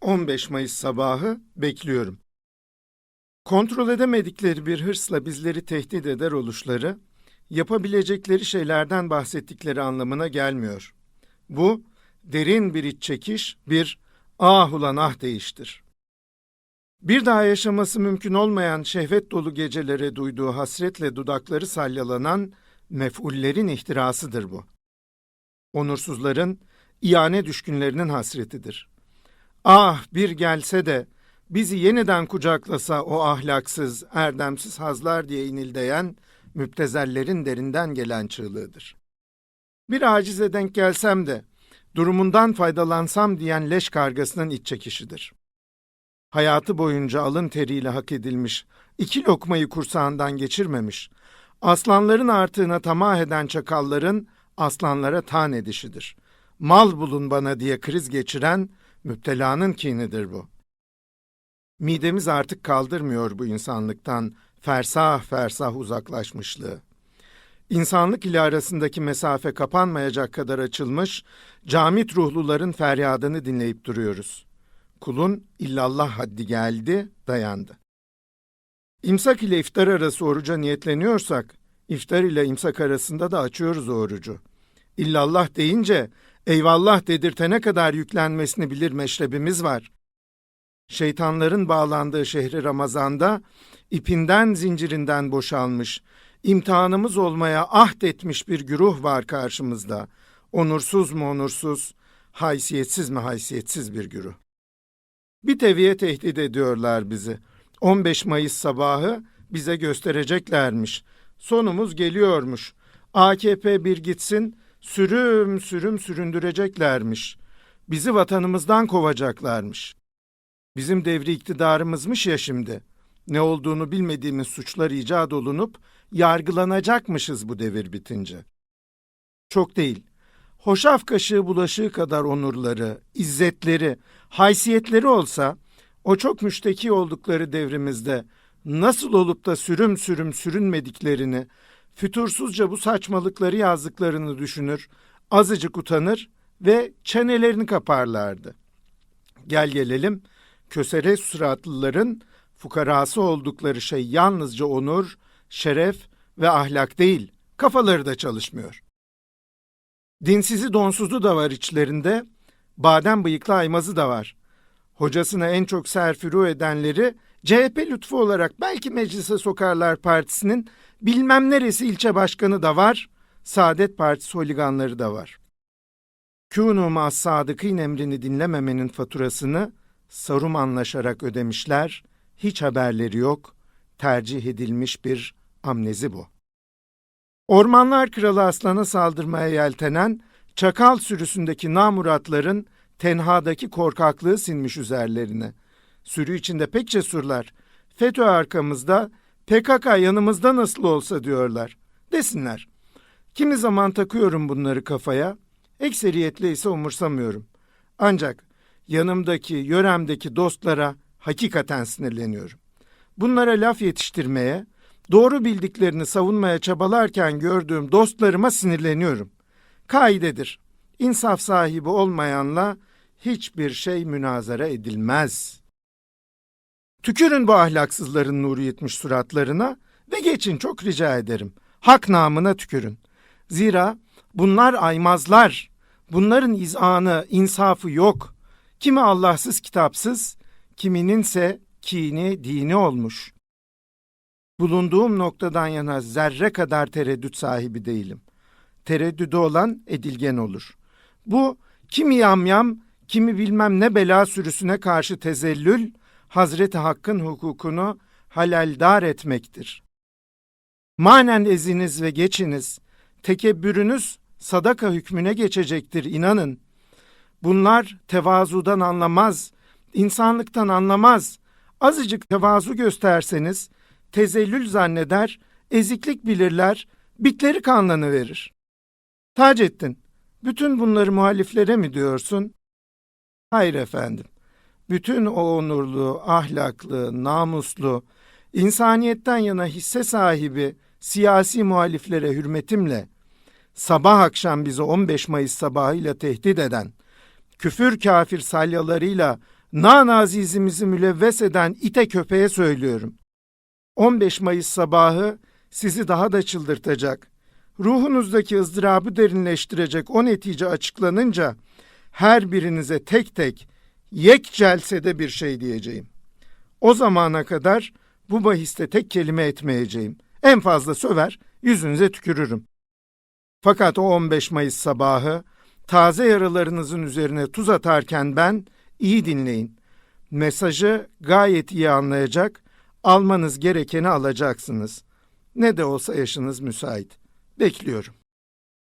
15 Mayıs sabahı bekliyorum. Kontrol edemedikleri bir hırsla bizleri tehdit eder oluşları, yapabilecekleri şeylerden bahsettikleri anlamına gelmiyor. Bu, derin bir iç çekiş, bir ah ulan ah deyiştir. Bir daha yaşaması mümkün olmayan şehvet dolu gecelere duyduğu hasretle dudakları salyalanan mef'ullerin ihtirasıdır bu. Onursuzların, ihane düşkünlerinin hasretidir. Ah bir gelse de bizi yeniden kucaklasa o ahlaksız, erdemsiz hazlar diye inildeyen müptezellerin derinden gelen çığlığıdır. Bir acize denk gelsem de durumundan faydalansam diyen leş kargasının iç çekişidir. Hayatı boyunca alın teriyle hak edilmiş, iki lokmayı kursağından geçirmemiş, aslanların artığına tamah eden çakalların aslanlara tan edişidir. Mal bulun bana diye kriz geçiren müptelanın kinidir bu. Midemiz artık kaldırmıyor bu insanlıktan fersah fersah uzaklaşmışlığı. İnsanlık ile arasındaki mesafe kapanmayacak kadar açılmış, camit ruhluların feryadını dinleyip duruyoruz. Kulun illallah haddi geldi, dayandı. İmsak ile iftar arası oruca niyetleniyorsak, iftar ile imsak arasında da açıyoruz orucu. İllallah deyince eyvallah dedirtene kadar yüklenmesini bilir meşrebimiz var. Şeytanların bağlandığı şehri Ramazan'da ipinden zincirinden boşalmış, imtihanımız olmaya ahd etmiş bir güruh var karşımızda. Onursuz mu onursuz, haysiyetsiz mi haysiyetsiz bir güruh. Bir teviye tehdit ediyorlar bizi. 15 Mayıs sabahı bize göstereceklermiş. Sonumuz geliyormuş. AKP bir gitsin, sürüm sürüm süründüreceklermiş. Bizi vatanımızdan kovacaklarmış. Bizim devri iktidarımızmış ya şimdi. Ne olduğunu bilmediğimiz suçlar icat olunup yargılanacakmışız bu devir bitince. Çok değil. Hoşaf kaşığı bulaşığı kadar onurları, izzetleri, haysiyetleri olsa o çok müşteki oldukları devrimizde nasıl olup da sürüm sürüm sürünmediklerini, fütursuzca bu saçmalıkları yazdıklarını düşünür, azıcık utanır ve çenelerini kaparlardı. Gel gelelim, kösere suratlıların fukarası oldukları şey yalnızca onur, şeref ve ahlak değil, kafaları da çalışmıyor. Dinsizi donsuzu da var içlerinde, badem bıyıklı aymazı da var. Hocasına en çok serfiru edenleri CHP lütfu olarak belki meclise sokarlar partisinin bilmem neresi ilçe başkanı da var, Saadet Partisi holiganları da var. Kûnû mâ sadıkîn emrini dinlememenin faturasını Sarum anlaşarak ödemişler, hiç haberleri yok, tercih edilmiş bir amnezi bu. Ormanlar Kralı Aslan'a saldırmaya yeltenen çakal sürüsündeki namuratların tenhadaki korkaklığı sinmiş üzerlerine. Sürü içinde pek cesurlar. FETÖ arkamızda, PKK yanımızda nasıl olsa diyorlar. Desinler. Kimi zaman takıyorum bunları kafaya, ekseriyetle ise umursamıyorum. Ancak yanımdaki, yöremdeki dostlara hakikaten sinirleniyorum. Bunlara laf yetiştirmeye, doğru bildiklerini savunmaya çabalarken gördüğüm dostlarıma sinirleniyorum. Kaidedir. İnsaf sahibi olmayanla hiçbir şey münazara edilmez. Tükürün bu ahlaksızların nuru yetmiş suratlarına ve geçin çok rica ederim. Hak namına tükürün. Zira bunlar aymazlar. Bunların izanı, insafı yok. Kimi Allahsız kitapsız, kimininse kini dini olmuş. Bulunduğum noktadan yana zerre kadar tereddüt sahibi değilim. Tereddüdü olan edilgen olur. Bu kimi yamyam, kimi bilmem ne bela sürüsüne karşı tezellül, Hazreti Hakk'ın hukukunu halaldar etmektir. Manen eziniz ve geçiniz, tekebbürünüz sadaka hükmüne geçecektir inanın. Bunlar tevazudan anlamaz, insanlıktan anlamaz. Azıcık tevazu gösterseniz tezellül zanneder, eziklik bilirler, bitleri kanlanı verir. Taceddin, bütün bunları muhaliflere mi diyorsun? Hayır efendim. Bütün o onurlu, ahlaklı, namuslu, insaniyetten yana hisse sahibi siyasi muhaliflere hürmetimle sabah akşam bizi 15 Mayıs sabahıyla tehdit eden, küfür kafir salyalarıyla nan azizimizi mülevves eden ite köpeğe söylüyorum. 15 Mayıs sabahı sizi daha da çıldırtacak. Ruhunuzdaki ızdırabı derinleştirecek o netice açıklanınca her birinize tek tek yek celsede bir şey diyeceğim. O zamana kadar bu bahiste tek kelime etmeyeceğim. En fazla söver, yüzünüze tükürürüm. Fakat o 15 Mayıs sabahı taze yaralarınızın üzerine tuz atarken ben iyi dinleyin. Mesajı gayet iyi anlayacak, almanız gerekeni alacaksınız. Ne de olsa yaşınız müsait. Bekliyorum.